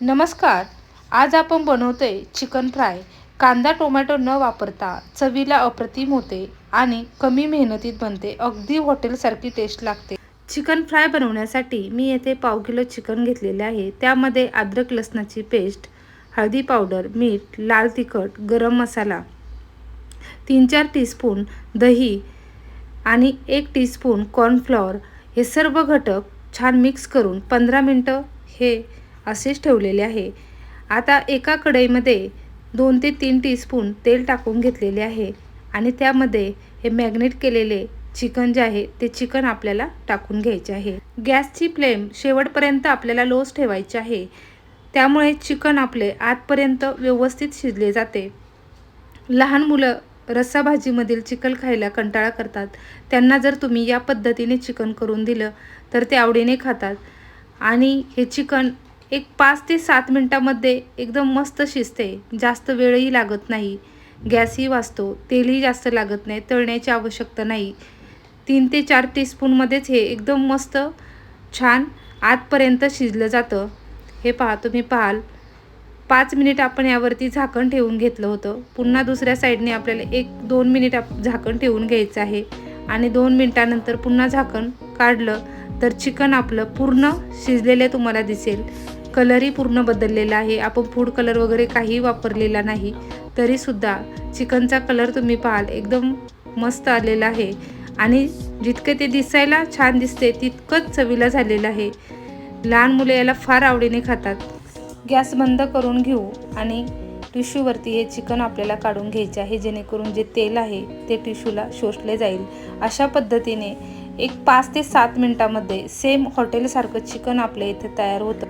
नमस्कार. आज आपण बनवतोय चिकन फ्राय. कांदा टोमॅटो न वापरता चवीला अप्रतिम होते आणि कमी मेहनतीत बनते. अगदी हॉटेलसारखी टेस्ट लागते. चिकन फ्राय बनवण्यासाठी मी येथे पाव किलो चिकन घेतलेले आहे. त्यामध्ये अद्रक लसणाची पेस्ट हळदी पावडर मीठ लाल तिखट गरम मसाला तीन चार टीस्पून दही आणि एक टीस्पून कॉर्नफ्लॉवर हे सर्व घटक छान मिक्स करून पंधरा मिनटं हे असेच ठेवलेले आहे. आता एका कढईमध्ये दोन ते तीन टीस्पून तेल टाकून घेतलेले आहे आणि त्यामध्ये हे मॅग्नेट केलेले चिकन जे आहे ते चिकन आपल्याला टाकून घ्यायचे आहे. गॅसची फ्लेम शेवटपर्यंत आपल्याला लोच ठेवायची आहे. त्यामुळे चिकन आपले आतपर्यंत व्यवस्थित शिजले जाते. लहान मुलं रस्साभाजीमधील चिकन खायला कंटाळा करतात. त्यांना जर तुम्ही या पद्धतीने चिकन करून दिलं तर ते आवडीने खातात. आणि हे चिकन एक पाच ते सात मिनटामध्ये एकदम मस्त शिजते. जास्त वेळही लागत नाही. गॅसही वाचतो. तेलही जास्त लागत नाही. तळण्याची आवश्यकता नाही. तीन ते चार टीस्पूनमध्येच हे एकदम मस्त छान आतपर्यंत शिजलं जातं. हे पहा तुम्ही पाहाल. पाच मिनिट आपण यावरती झाकण ठेवून घेतलं होतं. पुन्हा दुसऱ्या साईडने आपल्याला एक दोन मिनिट आप झाकण ठेवून घ्यायचं आहे. आणि दोन मिनटानंतर पुन्हा झाकण काढलं तर चिकन आपलं पूर्ण शिजलेलं तुम्हाला दिसेल. कलरही पूर्ण बदललेला आहे. आपण फूड कलर वगैरे काही वापरलेला नाही. तरीसुद्धा चिकनचा कलर तुम्ही पाहाल एकदम मस्त आलेला आहे. आणि जितके ते दिसायला छान दिसते तितकंच चवीला झालेलं आहे. लहान मुले याला फार आवडीने खातात. गॅस बंद करून घेऊ आणि टिश्यूवरती हे चिकन आपल्याला काढून घ्यायचे आहे. जेणेकरून जे तेल आहे ते टिश्यूला शोषले जाईल. अशा पद्धतीने एक पाच ते सात मिनटामध्ये सेम हॉटेलसारखं चिकन आपल्या इथे तयार होतं.